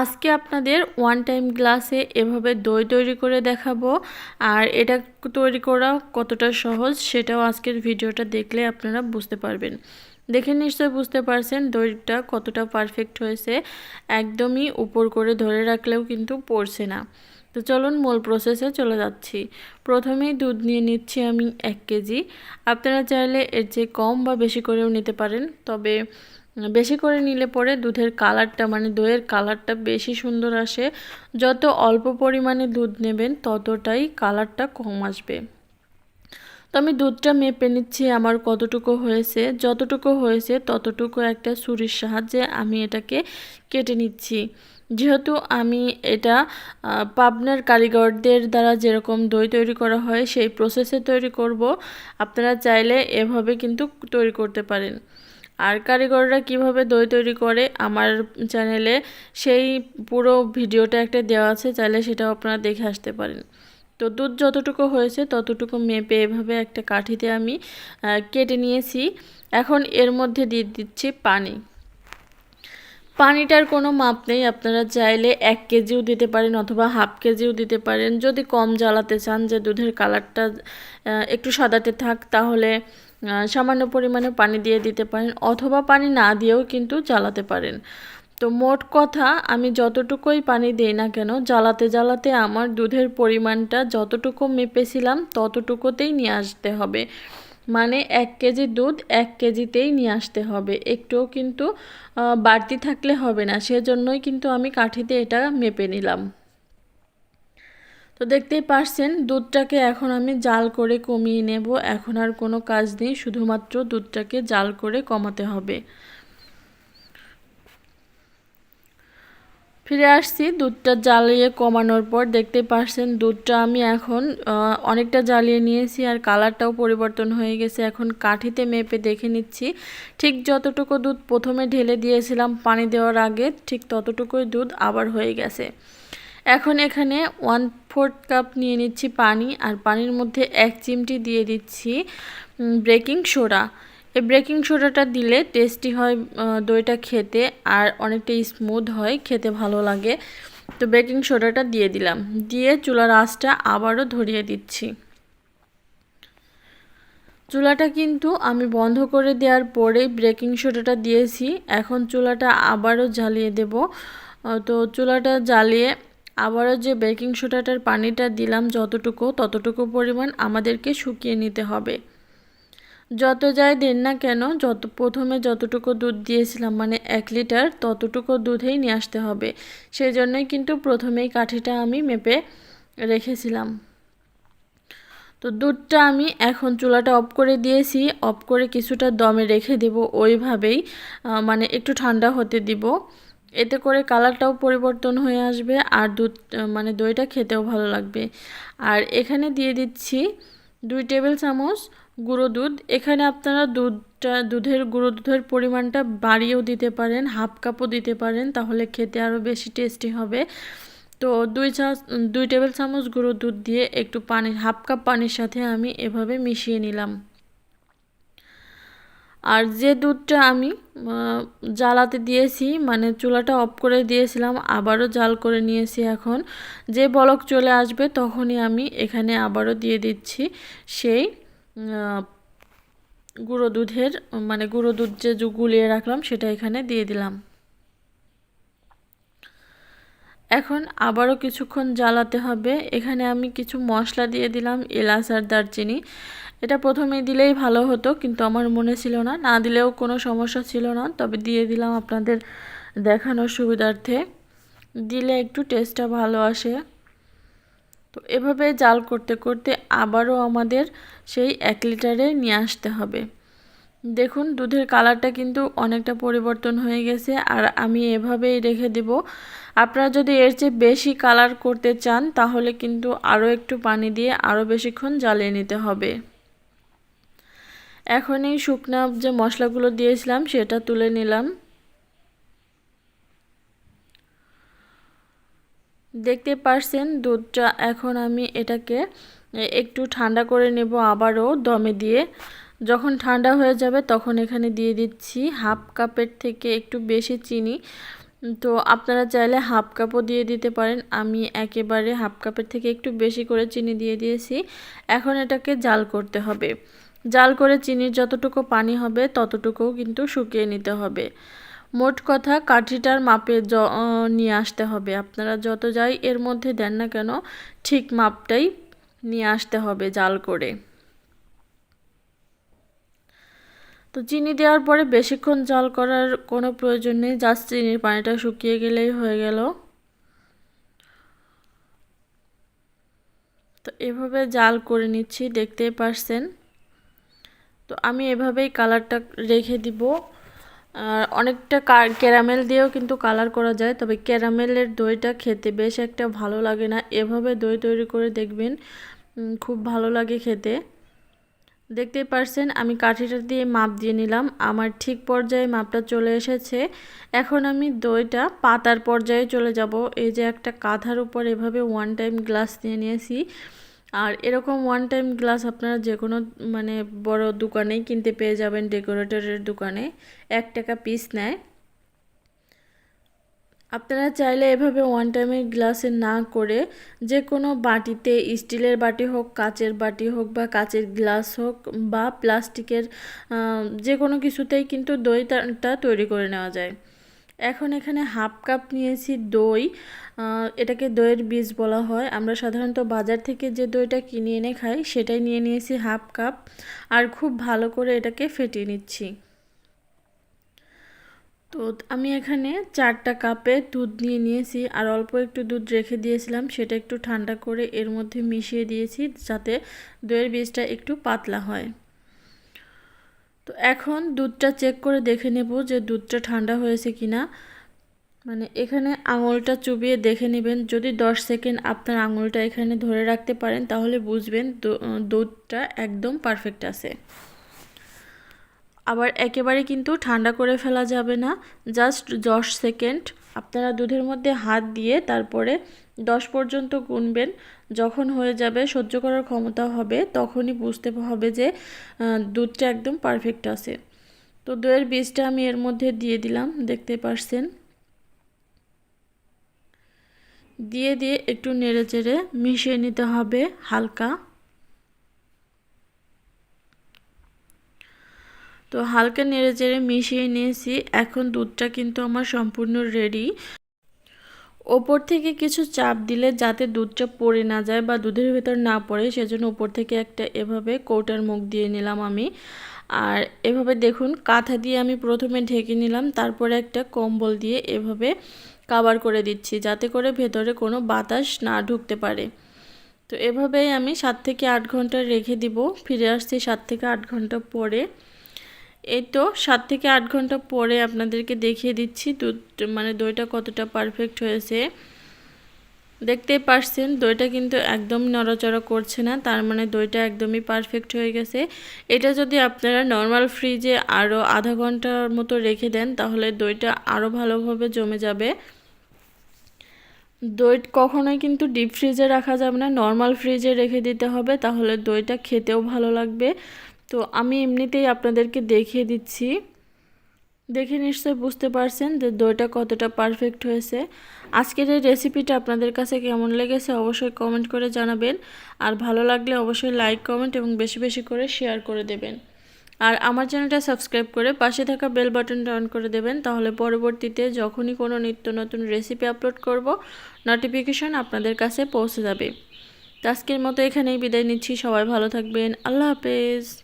আজকে আপনাদের one time গ্লাসে এভাবে দই তৈরি করে দেখাবো। আর এটা তৈরি করা কতটা সহজ সেটাও আজকের ভিডিওটা দেখলে আপনারা বুঝতে পারবেন। দেখে নিশ্চয় বুঝতে পারছেন দইটা কতটা পারফেক্ট হয়েছে। একদমই উপর করে ধরে রাখলেও কিন্তু পড়ছে না। তো চলুন মূল প্রসেসে চলে যাচ্ছি। প্রথমেই দুধ নিয়ে নিচ্ছি আমি এক কেজি। আপনারা চাইলে এর চেয়ে কম বা বেশি করেও নিতে পারেন। তবে বেশি করে নিলে পরে দুধের কালারটা মানে দইয়ের কালারটা বেশি সুন্দর আসে। যত অল্প পরিমাণে দুধ নেবেন, ততটাই কালারটা কম আসবে। তো আমি দুধটা মেপে নিচ্ছি আমার কতটুকু হয়েছে। যতটুকু হয়েছে, ততটুকু একটা ছুরির সাহায্যে আমি এটাকে কেটে নিচ্ছি। যেহেতু আমি এটা পাবনার কারিগরদের দ্বারা যেরকম দই তৈরি করা হয়, সেই প্রসেসে তৈরি করব। আপনারা চাইলে এভাবে কিন্তু তৈরি করতে পারেন। আর কারিগররা কীভাবে দই তৈরি করে আমার চ্যানেলে সেই পুরো ভিডিওটা একটা দেওয়া আছে, চাইলে সেটাও আপনারা দেখে আসতে পারেন। তো দুধ যতটুকু হয়েছে ততটুকু মেপে এভাবে একটা কাঠিতে আমি কেটে নিয়েছি। এখন এর মধ্যে দিয়ে দিচ্ছি পানি। পানিটার কোনো মাপ নেই, আপনারা চাইলে এক কেজিও দিতে পারেন অথবা হাফ কেজিও দিতে পারেন। যদি কম জ্বালাতে চান যে দুধের কালারটা একটু সাদাতে থাক, তাহলে সামান্য পরিমাণে পানি দিয়ে দিতে পারেন অথবা পানি না দিয়েও কিন্তু জ্বালাতে পারেন। তো মোট কথা, আমি যতটুকুই পানি দিই না কেন, জ্বালাতে জ্বালাতে আমার দুধের পরিমাণটা যতটুকু মেপেছিলাম ততটুকুতেই নিয়ে আসতে হবে। মানে এক কেজি দুধ এক কেজিতেই নিয়ে আসতে হবে। একটুও কিন্তু বাড়তি থাকলে হবে না। সেজন্যই কিন্তু আমি কাঠিতে এটা মেপে নিলাম। তো দেখতেই পারছেন, দুধটাকে এখন আমি জাল করে কমিয়ে নেব। এখন আর কোনো কাজ নেই, শুধুমাত্র দুধটাকে জাল করে কমাতে হবে। ফিরে আসছি দুধটা জ্বালিয়ে কমানোর পর দেখতে পারছেন দুধটা আমি এখন অনেকটা জ্বালিয়ে নিয়েছি আর কালারটাও পরিবর্তন হয়ে গেছে। এখন কাঠিতে মেপে দেখে নিচ্ছি। ঠিক যতটুকু দুধ প্রথমে ঢেলে দিয়েছিলাম পানি দেওয়ার আগে, ঠিক ততটুকুই দুধ আবার হয়ে গেছে। এখন এখানে ওয়ান ফোর্থ কাপ নিয়ে নিচ্ছি পানি আর পানির মধ্যে এক চিমটি দিয়ে দিচ্ছি ব্রেকিং সোডা এই ব্রেকিং সোডাটা দিলে টেস্টি হয় দইটা খেতে আর অনেকটা স্মুথ হয়, খেতে ভালো লাগে। তো বেকিং সোডাটা দিয়ে দিলাম। দিয়ে চুলার আঁচটা আবারও ধরিয়ে দিচ্ছি। চুলাটা কিন্তু আমি বন্ধ করে দেওয়ার পরেই ব্রেকিং সোডাটা দিয়েছি। এখন চুলাটা আবারও জ্বালিয়ে দেব। তো চুলাটা জ্বালিয়ে আবারও যে বেকিং সোডাটার পানিটা দিলাম যতটুকু, ততটুকু পরিমাণ আমাদেরকে শুকিয়ে নিতে হবে। যত যাই দেন না কেন, যত প্রথমে যতটুকু দুধ দিয়েছিলাম মানে এক লিটার, ততটুকু দুধেই নিয়ে আসতে হবে। সেই জন্যই কিন্তু প্রথমেই কাঠিটা আমি মেপে রেখেছিলাম। তো দুধটা আমি এখন চুলাটা অফ করে দিয়েছি। অফ করে কিছুটা দমে রেখে দেব, ওইভাবেই মানে একটু ঠান্ডা হতে দিব। এতে করে কালারটাও পরিবর্তন হয়ে আসবে আর দুধ মানে দইটা খেতেও ভালো লাগবে। আর এখানে দিয়ে দিচ্ছি দুই টেবিল চামচ গুঁড়ো দুধ। এখানে আপনারা দুধটা, দুধের গুঁড়ো দুধের পরিমাণটা বাড়িয়েও দিতে পারেন, হাফ কাপও দিতে পারেন, তাহলে খেতে আরও বেশি টেস্টি হবে। তো দুই চা, দুই টেবিল চামচ গুঁড়ো দুধ দিয়ে একটু পানি, হাফ কাপ পানির সাথে আমি এভাবে মিশিয়ে নিলাম। আর যে দুধটা আমি জ্বালাতে দিয়েছি মানে চুলাটা অফ করে দিয়েছিলাম, আবারও জাল করে নিয়েছি এখন। যে বলক চলে আসবে তখনই আমি এখানে আবারও দিয়ে দিচ্ছি সেই গুঁড়ো দুধের মানে গুঁড়ো দুধ যে, গুলিয়ে রাখলাম সেটা এখানে দিয়ে দিলাম। এখন আবারও কিছুক্ষণ জ্বালাতে হবে। এখানে আমি কিছু মশলা দিয়ে দিলাম, এলাচ আর দারচিনি। এটা প্রথমে দিলেই ভালো হতো, কিন্তু আমার মনে ছিল না। না দিলেও কোনো সমস্যা ছিল না, তবে দিয়ে দিলাম আপনাদের দেখানোর সুবিধার্থে। দিলে একটু টেস্টটা ভালো আসে। তো এভাবে জাল করতে করতে আবারও আমাদের সেই এক লিটারে নিয়ে আসতে হবে। দেখুন, দুধের কালারটা কিন্তু অনেকটা পরিবর্তন হয়ে গেছে, আর আমি এভাবেই রেখে দেব। আপনারা যদি এর চেয়ে বেশি কালার করতে চান, তাহলে কিন্তু আরও একটু পানি দিয়ে আরও বেশিক্ষণ জ্বালিয়ে নিতে হবে। এখন এই শুকনা যে মশলাগুলো দিয়েছিলাম, সেটা তুলে নিলাম। দেখতে পারছেন, দুধটা এখন আমি এটাকে একটু ঠান্ডা করে নেব আবারও দমে দিয়ে। যখন ঠান্ডা হয়ে যাবে, তখন এখানে দিয়ে দিচ্ছি হাফ কাপের থেকে একটু বেশি চিনি। তো আপনারা চাইলে হাফ কাপও দিয়ে দিতে পারেন। আমি একেবারে হাফ কাপের থেকে একটু বেশি করে চিনি দিয়ে দিয়েছি। এখন এটাকে জাল করতে হবে। জাল করে চিনির যতটুকু পানি হবে, ততটুকুও কিন্তু শুকিয়ে নিতে হবে। মোট কথা, কাঠিটার মাপে জ নিয়ে আসতে হবে। আপনারা যত যাই এর মধ্যে দেন না কেন, ঠিক মাপটাই নিয়ে আসতে হবে জাল করে। তো চিনি দেওয়ার পরে বেশিক্ষণ জাল করার কোনো প্রয়োজন নেই, জাস্ট চিনির পানিটা শুকিয়ে গেলেই হয়ে গেল। তো এভাবে জাল করে নিচ্ছি, দেখতেই পারছেন। তো আমি এভাবেই কালারটা রেখে দিব। আর অনেকটা ক্যারামেল দিয়েও কিন্তু কালার করা যায়, তবে ক্যারামেলের দইটা খেতে বেশ একটা ভালো লাগে না। এভাবে দই তৈরি করে দেখবেন খুব ভালো লাগে খেতে। দেখতেই পারছেন, আমি কাঠিটা দিয়ে মাপ দিয়ে নিলাম। আমার ঠিক পর্যায়ে মাপটা চলে এসেছে। এখন আমি দইটা পাতার পর্যায়ে চলে যাব। এই যে একটা কাঁথার উপর এভাবে ওয়ান টাইম গ্লাস নিয়ে নিয়েছি। আর এরকম ওয়ান টাইম গ্লাস আপনারা যে কোনো মানে বড় দোকানেই কিনতে পেয়ে যাবেন ডেকোরেটরের দোকানে। এক টাকা পিস নেয়। আপনারা চাইলে এভাবে ওয়ান টাইমের গ্লাসে না করে যে কোনো বাটিতে, স্টিলের বাটি হোক, কাচের বাটি হোক বা কাচের গ্লাস হোক বা প্লাস্টিকের যে কোনো কিছুতেই কিন্তু দইটা তৈরি করে নেওয়া যায়। এখন এখানে হাফ কাপ নিয়েছি দই। এটাকে দইয়ের বীজ বলা হয়। আমরা সাধারণত বাজার থেকে যে দইটা কিনে এনে খাই, সেটাই নিয়ে নিয়েছি হাফ কাপ। আর খুব ভালো করে এটাকে ফেটিয়ে নিচ্ছি। তো আমি এখানে চারটা কাপে দুধ নিয়ে নিয়েছি। আর অল্প একটু দুধ রেখে দিয়েছিলাম, সেটা একটু ঠান্ডা করে এর মধ্যে মিশিয়ে দিয়েছি, যাতে দইয়ের বীজটা একটু পাতলা হয়। তো এখন দুধটা চেক করে দেখে নেব যে দুধটা ঠান্ডা হয়েছে কি না মানে এখানে আঙুলটা চুবিয়ে দেখে নেবেন। যদি দশ সেকেন্ড আপনার আঙুলটা এখানে ধরে রাখতে পারেন, তাহলে বুঝবেন দুধটা একদম পারফেক্ট আছে। আবার একেবারে কিন্তু ঠান্ডা করে ফেলা যাবে না। জাস্ট দশ সেকেন্ড আপনারা দুধের মধ্যে হাত দিয়ে তারপরে দশ পর্যন্ত গুনবেন। যখন হয়ে যাবে, সহ্য করার ক্ষমতা হবে, তখনই বুঝতে হবে যে দুধটা একদম পারফেক্ট আছে। তো দইয়ের বীজটা আমি এর মধ্যে দিয়ে দিলাম, দেখতে পারছেন? দিয়ে দিয়ে একটু নেড়ে চেড়ে মিশিয়ে নিতে হবে হালকা। তো হালকা নেড়ে চেড়ে মিশিয়ে নিয়েছি। এখন দুধটা কিন্তু আমার সম্পূর্ণ রেডি ওপর থেকে কিছু চাপ দিলে যাতে দুধটা পড়ে না যায় বা দুধের ভেতর না পড়ে, সেজন্য ওপর থেকে একটা এভাবে কৌটার মুখ দিয়ে নিলাম আমি। আর এভাবে দেখুন, কাঁথা দিয়ে আমি প্রথমে ঢেকে নিলাম, তারপরে একটা কম্বল দিয়ে এভাবে কাবার করে দিচ্ছি, যাতে করে ভেতরে কোনো বাতাস না ঢুকতে পারে। তো এভাবেই আমি সাত থেকে আট ঘণ্টা রেখে দিব, ফিরে আসছি সাত থেকে আট ঘণ্টা পরে। এই তো সাত থেকে আট ঘণ্টা পরে আপনাদেরকে দেখিয়ে দিচ্ছি দুধ মানে দইটা কতটা পারফেক্ট হয়েছে। দেখতেই পারছেন, দইটা কিন্তু একদম নড়াচড়া করছে না, তার মানে দইটা একদমই পারফেক্ট হয়ে গেছে। এটা যদি আপনারা নর্মাল ফ্রিজে আরও আধা ঘণ্টার মতো রেখে দেন, তাহলে দইটা আরও ভালোভাবে জমে যাবে। দই কখনোই কিন্তু ডিপ ফ্রিজে রাখা যাবে না নর্মাল ফ্রিজে রেখে দিতে হবে, তাহলে দইটা খেতেও ভালো লাগবে। তো আমি এমনিতেই আপনাদেরকে দেখিয়ে দিচ্ছি। দেখে নিশ্চয়ই বুঝতে পারছেন যে দইটা কতটা পারফেক্ট হয়েছে। আজকের এই রেসিপিটা আপনাদের কাছে কেমন লেগেছে অবশ্যই কমেন্ট করে জানাবেন। আর ভালো লাগলে অবশ্যই লাইক কমেন্ট এবং বেশি বেশি করে শেয়ার করে দেবেন। আর আমার চ্যানেলটা সাবস্ক্রাইব করে পাশে থাকা বেল বাটনটা অন করে দেবেন। তাহলে পরবর্তীতে যখনই কোনো নিত্য নতুন রেসিপি আপলোড করব নোটিফিকেশন আপনাদের কাছে পৌঁছে যাবে। আজকের মতো এখানেই বিদায় নিচ্ছি। সবাই ভালো থাকবেন। আল্লাহ হাফেজ।